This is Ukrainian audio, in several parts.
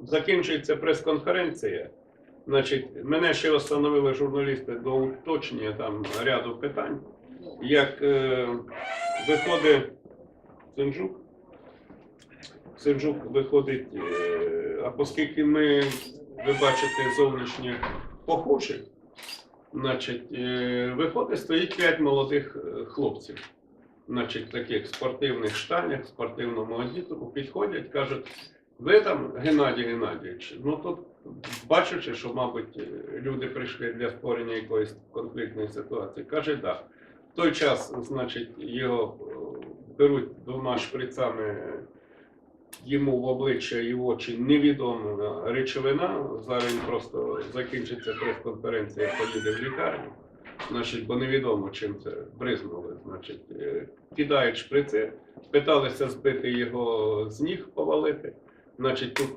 закінчується прес-конференція. Значить, мене ще встановили журналісти до уточнення там ряду питань. Як е, виходить Синжук, Синжук виходить, е, а оскільки ми, ви бачите, зовнішнє похожі, значить, е, виходить, стоїть п'ять молодих е, хлопців. Значить, таких спортивних штанях, спортивному одітку, підходять, кажуть, ви там, Геннадій Геннадійович, ну тут бачачи, що, мабуть, люди прийшли для створення якоїсь конфліктної ситуації, каже, так. В той час, значить, його е, беруть двома шприцями йому в обличчя і в очі невідома речовина. Зараз він просто закінчиться прес-конференція, поїде в лікарню. Значить, бо невідомо чим це бризнули. Значить, е, кидають шприци, питалися збити його з ніг, повалити. Значить, тут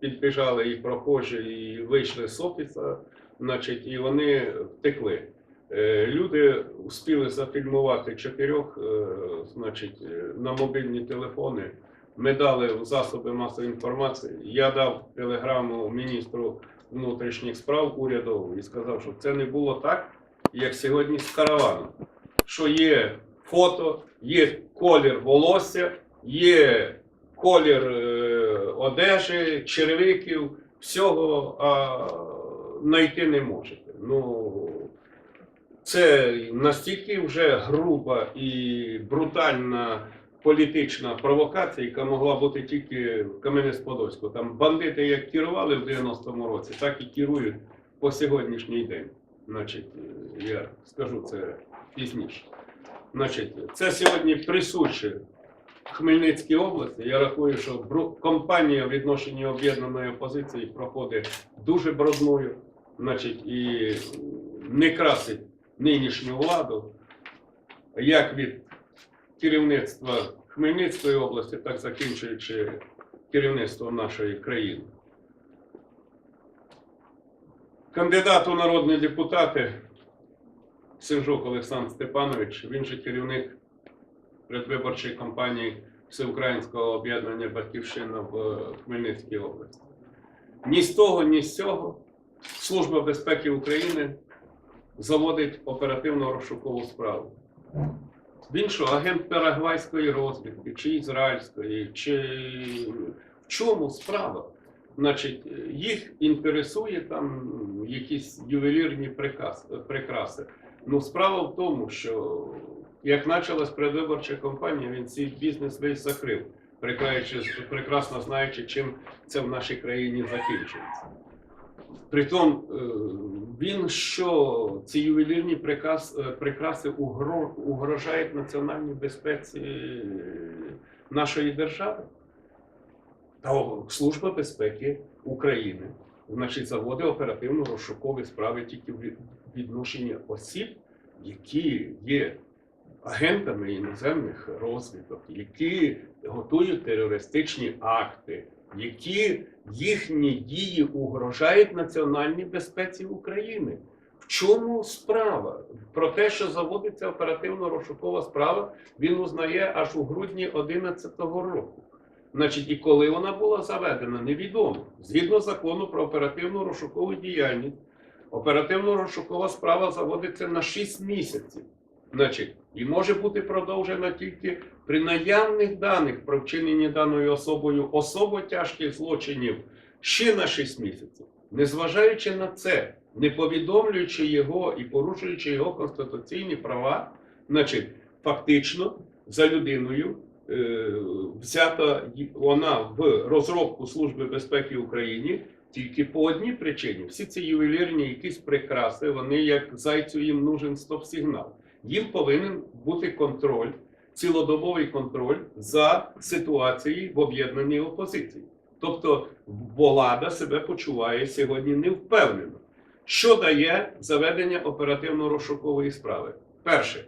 підбіжали і прохожі, і вийшли з офіса, значить, і вони втекли. Е, Люди успіли зафільмувати чотирьох, е, значить, е, на мобільні телефони. Ми дали засоби масової інформації. Я дав телеграму міністру внутрішніх справ урядову і сказав, що це не було так, як сьогодні з караваном. Що є фото, є колір волосся, є колір одежі, черевиків, всього, знайти не можете. Ну, це настільки вже груба і брутальна політична провокація, яка могла бути тільки в Кам'янець-Подольську. Там бандити як керували в 90-му році, так і керують по сьогоднішній день. Значить, я скажу це пізніше. Значить, це сьогодні присуще Хмельницькій області. Я рахую, що компанія в відношенні об'єднаної опозиції проходить дуже брудною, значить, і не красить нинішню владу, як від керівництва Хмельницької області, так закінчуючи керівництвом нашої країни. Кандидат у народні депутати Синжук Олександр Степанович, він же керівник предвиборчої кампанії Всеукраїнського об'єднання Батьківщина в Хмельницькій області. Ні з того, ні з цього Служба безпеки України заводить оперативно розшукову справу. Що, агент парагвайської розвідки, чи ізраїльської, чи в чому справа? Значить, їх інтересує там якісь ювелірні прикраси. Ну, справа в тому, що як почалась предвиборча кампанія, він цей бізнес весь закрив, прекрасно знаючи, чим це в нашій країні закінчується. Притом е, він що ці ювелірні приказ, е, прикраси угрожають національній безпеці нашої держави. Та Служба безпеки України значить, заводить оперативно-розшукові справи тільки в від- відношенні осіб, які є агентами іноземних розвідок, які готують терористичні акти, які їхні дії угрожають національній безпеці України. В чому справа? Про те, що заводиться оперативно-розшукова справа, він узнає аж у грудні 2011 року. Значить, і коли вона була заведена, невідомо. Згідно закону про оперативну розшукову діяльність, оперативно-розшукова справа заводиться на 6 місяців. Значить, і може бути продовжена тільки при наявних даних про вчинення даною особою особо тяжких злочинів ще на 6 місяців. Незважаючи на це, не повідомлюючи його і порушуючи його конституційні права, значить, фактично за людиною е, взята вона в розробку Служби безпеки України тільки по одній причині. Всі ці ювелірні якісь прикраси, вони як зайцю їм нужен стоп-сигнал. Їм повинен бути контроль, цілодобовий контроль за ситуацією в об'єднаній опозиції. Тобто влада себе почуває сьогодні невпевнено. Що дає заведення оперативно-розшукової справи? Перше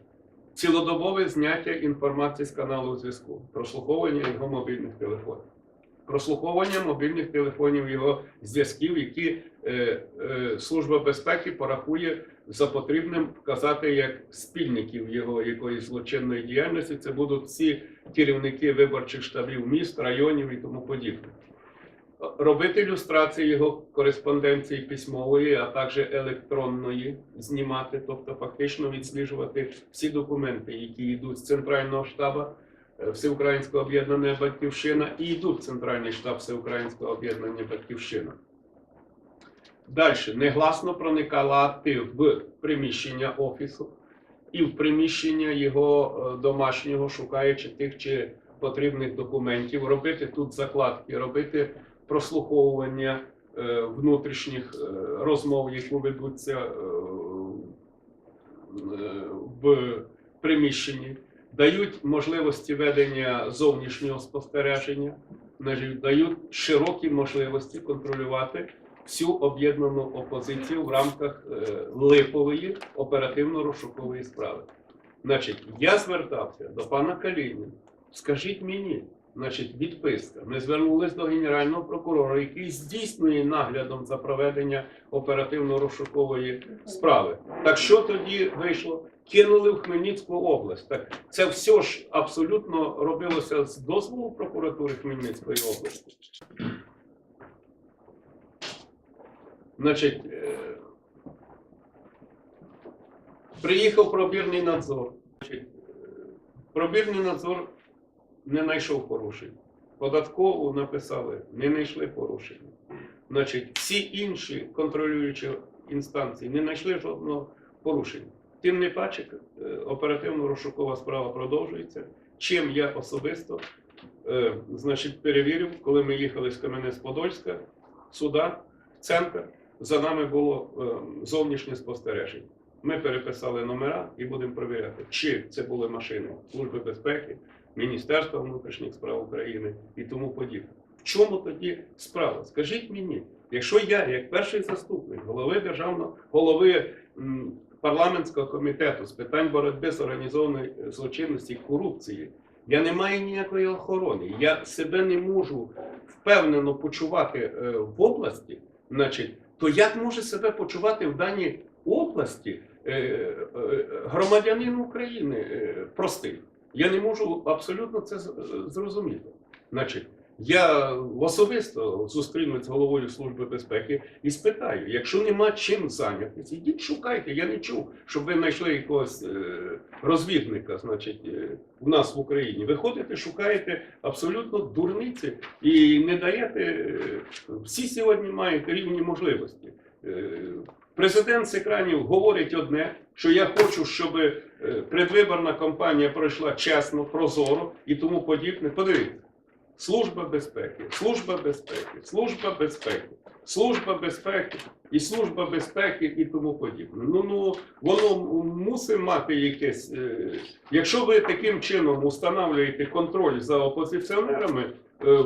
цілодобове зняття інформації з каналу зв'язку, прослуховування його мобільних телефонів, прослуховування мобільних телефонів його зв'язків, які е, е, Служба безпеки порахує за потрібним вказати як спільників його якоїсь злочинної діяльності. Це будуть всі керівники виборчих штабів міст, районів і тому подібне. робити ілюстрації його кореспонденції письмової, а також електронної знімати, тобто фактично відсліджувати всі документи, які йдуть з центрального штабу е, Всеукраїнського об'єднання Батьківщина і йдуть в Центральний штаб Всеукраїнського об'єднання Батьківщина. Далі негласно проникала ти в приміщення офісу і в приміщення його е, домашнього, шукаючи тих чи потрібних документів, робити тут закладки, робити прослуховування е, внутрішніх е, розмов, які ведуться в приміщенні, дають можливості ведення зовнішнього спостереження, дають широкі можливості контролювати всю об'єднану опозицію в рамках е, липової оперативно-розшукової справи. Значить, я звертався до пана Каліні. Скажіть мені, значить, відписка. Ми звернулись до генерального прокурора, який здійснює наглядом за проведення оперативно-розшукової справи. Так що тоді вийшло? Кинули в Хмельницьку область. Так це все ж абсолютно робилося з дозволу прокуратури Хмельницької області. Значить, е, приїхав пробірний надзор. Значить, е, пробірний надзор не знайшов порушень. Податкову написали, не знайшли порушень. Значить, всі інші контролюючі інстанції не знайшли жодного порушення. Тим не паче, е, оперативно-розшукова справа продовжується. Чим я особисто е, значить, перевірив, коли ми їхали з Кам'янець-Подольська сюди, в центр, за нами було е, зовнішнє спостереження. Ми переписали номера і будемо перевіряти, чи це були машини Служби безпеки, Міністерства внутрішніх справ України і тому подібне. В чому тоді справа? Скажіть мені, якщо я, як перший заступник голови державного голови парламентського комітету з питань боротьби з організованою злочинності і корупції, я не маю ніякої охорони, я себе не можу впевнено почувати е, в області, значить, то як може себе почувати в даній області е, е, громадянин України е, простий? Я не можу абсолютно це зрозуміти. Значить, я особисто зустрінусь з головою Служби безпеки і спитаю, якщо нема чим зайнятися, ідіть шукайте. Я не чув, щоб ви знайшли якогось е, розвідника, значить, е, в нас в Україні. Ви ходите, шукаєте абсолютно дурниці і не даєте. е, Всі сьогодні мають рівні можливості. Президент з екранів говорить одне, що я хочу, щоб предвиборна кампанія пройшла чесно, прозоро і тому подібне. Подивіться. Служба безпеки, служба безпеки, служба безпеки, служба безпеки і служба безпеки і тому подібне. Ну ну воно мусить мати якесь. е, Якщо ви таким чином установлюєте контроль за опозиціонерами, е,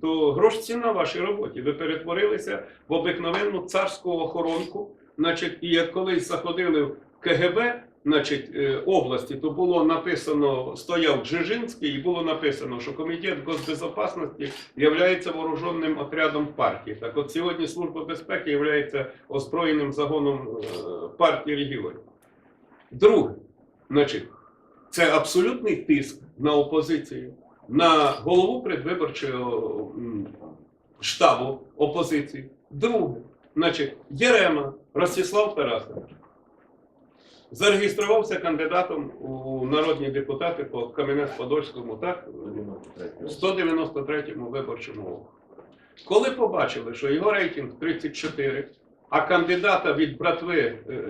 то грош ціна вашій роботі. Ви перетворилися в обикновенну царську охоронку. Значить, і як колись заходили в КГБ, значить, е, області, то було написано, стояв Джижинський, і було написано, що комітет госбезопасності є вооруженим отрядом партії. Так от сьогодні Служба безпеки є озброєним загоном е, партії регіонів. Друге, значить, це абсолютний тиск на опозицію, на голову предвиборчого штабу опозиції. Друге, значить, Єрема Ростислав Тарасович зареєструвався кандидатом у народні депутати по Кам'янець-Подольському, так, 193-му виборчому округу. Коли побачили, що його рейтинг 34, а кандидата від братви, е,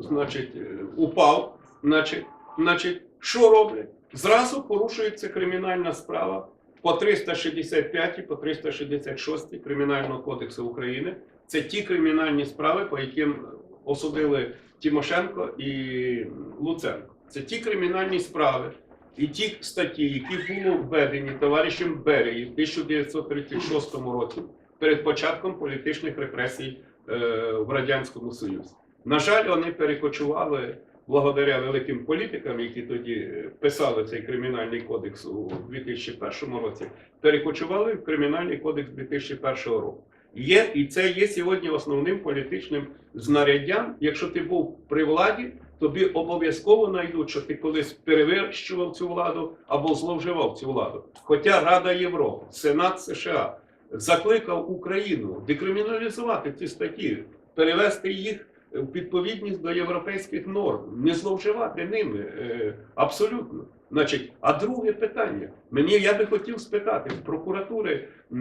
значить, е, упав, значить, значить, що роблять? Зразу порушується кримінальна справа по 365, по 366 Кримінального кодексу України. Це ті кримінальні справи, по яким осудили Тимошенко і Луценко. Це ті кримінальні справи і ті статті, які були введені товаришем Берії в 1936 році перед початком політичних репресій е, в Радянському Союзі. На жаль, вони перекочували благодаря великим політикам, які тоді е, писали цей кримінальний кодекс у 2001 році, перекочували в кримінальний кодекс 2001 року. Є, і це є сьогодні основним політичним знаряддям. Якщо ти був при владі, тобі обов'язково знайдуть, що ти колись переверщував цю владу або зловживав цю владу. Хоча Рада Європи, Сенат США, закликав Україну декриміналізувати ці статті, перевести їх в відповідність до європейських норм, не зловживати ними е, абсолютно. Значить, а друге питання. Мені я би хотів спитати в прокуратури е,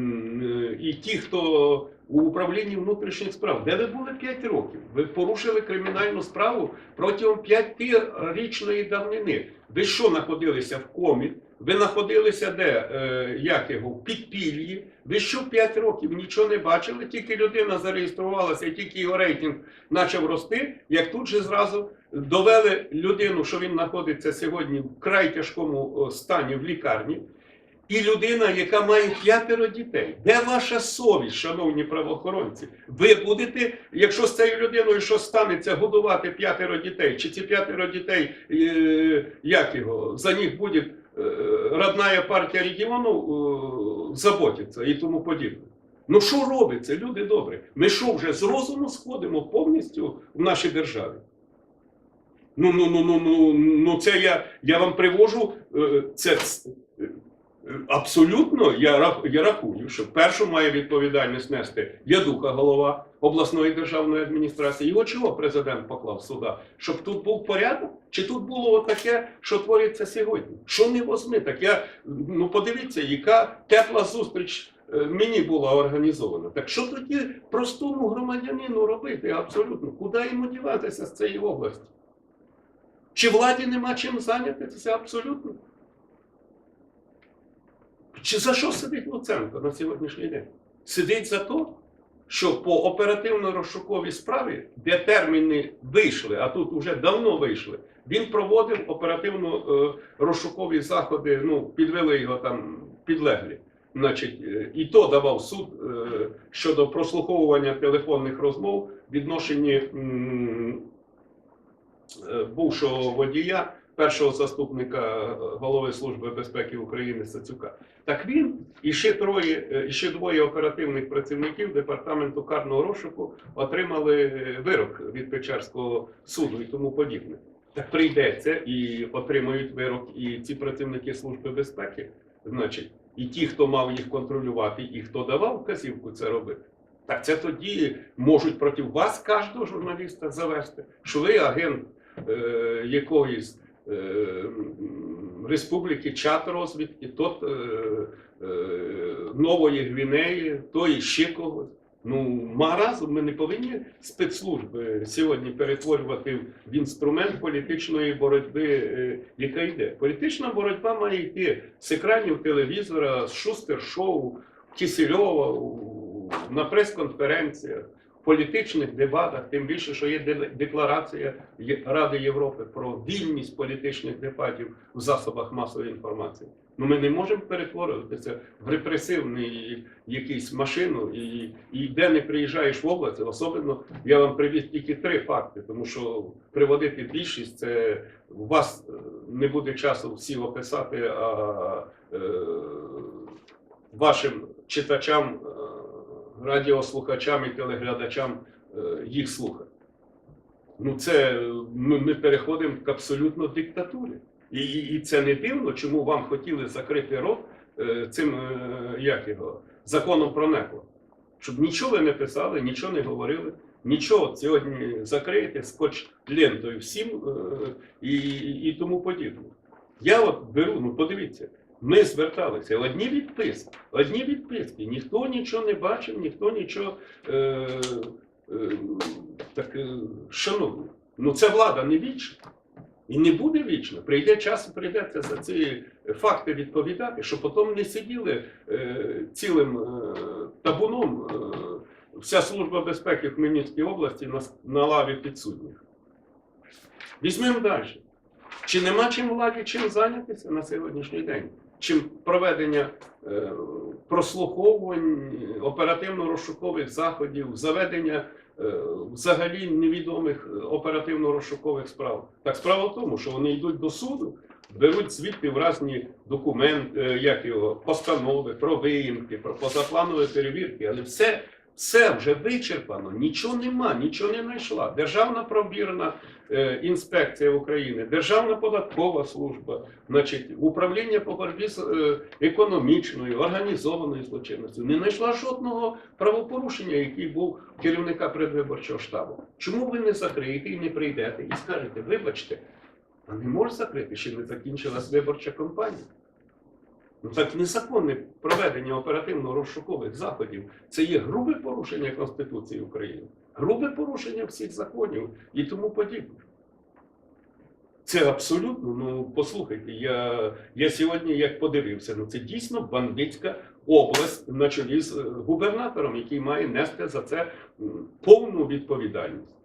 і ті, хто у управлінні внутрішніх справ, де ви були 5 років? Ви порушили кримінальну справу протягом 5-річної давнини. Ви що знаходилися в комі? Ви знаходилися де? Е, як його? В підпіллі. Ви що 5 років нічого не бачили? Тільки людина зареєструвалася, тільки його рейтинг почав рости, як тут же зразу довели людину, що він знаходиться сьогодні в край тяжкому стані в лікарні. І людина, яка має п'ятеро дітей. Де ваша совість, шановні правоохоронці? Ви будете, якщо з цією людиною щось станеться, годувати п'ятеро дітей, чи ці п'ятеро дітей, е, як його, за них буде е, родная партія регіону е, заботиться і тому подібне. Ну що робиться, люди добрі? Ми що вже з розуму сходимо повністю в нашій державі? Ну, ну, ну, ну, ну, ну це я, я вам привожу е, це. е, Абсолютно, я, я рахую, що першу має відповідальність нести Ядуха, голова обласної державної адміністрації. Його чого президент поклав сюди? Щоб тут був порядок? Чи тут було таке, що твориться сьогодні? Що не возьми? Так я ну подивіться, яка тепла зустріч е, мені була організована. Так що тоді простому громадянину робити? Абсолютно, куди йому діватися з цієї області? Чи владі нема чим зайнятися? Абсолютно. Чи за що сидить Луценко на сьогоднішній день? Сидить за те, що по оперативно-розшуковій справі, де терміни вийшли, а тут вже давно вийшли, він проводив оперативно-розшукові заходи, ну, підвели його там підлеглі. Значить, е, і то давав суд е, щодо прослуховування телефонних розмов відношенні е, бувшого водія, першого заступника е, голови Служби безпеки України Сацюка. Так він і ще троє, е, і ще двоє оперативних працівників департаменту карного розшуку отримали е, вирок від Печерського суду і тому подібне. Так прийдеться і отримають вирок і ці працівники Служби безпеки, значить, і ті, хто мав їх контролювати, і хто давав вказівку це робити. Так це тоді можуть проти вас кожного журналіста завести, що ви агент е, якоїсь е, республіки чат розвідки, тот е, е, Нової Гвінеї, то і ще когось. Ну, маразм ми не повинні спецслужби сьогодні перетворювати в інструмент політичної боротьби, е, яка йде. Політична боротьба має йти з екранів телевізора, з шустер-шоу, Кісельова, у- на прес-конференціях, політичних дебатах, тим більше, що є декларація Ради Європи про вільність політичних дебатів в засобах масової інформації. Ну ми не можемо перетворюватися в репресивний якийсь машину, і, і де не приїжджаєш в область, особливо я вам привіз тільки три факти, тому що приводити більшість це у вас е, не буде часу всі описати, а е, вашим читачам, е, радіослухачам і телеглядачам е, їх слухати. Ну, це е, ми, переходимо к абсолютно диктатурі. І, і це не дивно, чому вам хотіли закрити рот е, цим е, як його, законом про некло. Щоб нічого не писали, нічого не говорили, нічого сьогодні закриєте скотч лентою всім і, і тому подібне. Я от беру, ну подивіться, ми зверталися, одні відписки, одні відписки, ніхто нічого не бачив, ніхто нічого. Е, е, так, е, шановні, ну це влада не вічна. І не буде вічно. Прийде час, прийдеться за ці факти відповідати, щоб потім не сиділи е, цілим е, табуном е, вся служба безпеки в Хмельницькій області на, на лаві підсудних. Візьмемо далі. Чи нема чим владі чим зайнятися на сьогоднішній день? Чим проведення е, прослуховувань, оперативно-розшукових заходів, заведення е, взагалі невідомих е, оперативно-розшукових справ. Так справа в тому, що вони йдуть до суду, беруть звідти в різні документи, як його, постанови про виїмки, про позапланові перевірки, але все Все вже вичерпано, нічого нема, нічого не знайшла. Державна пробірна е, інспекція України, Державна податкова служба, значить, управління по боротьбі з е, економічною, організованою злочинністю не знайшла жодного правопорушення, який був керівника предвиборчого штабу. Чому ви не закриєте і не прийдете і скажете, вибачте, а не може закрити, ще не закінчилась виборча кампанія? Ну так незаконне проведення оперативно-розшукових заходів це є грубе порушення Конституції України, грубе порушення всіх законів і тому подібне. Це абсолютно, ну послухайте, я, я сьогодні як подивився, ну це дійсно бандитська область на чолі з е, губернатором, який має нести за це повну відповідальність.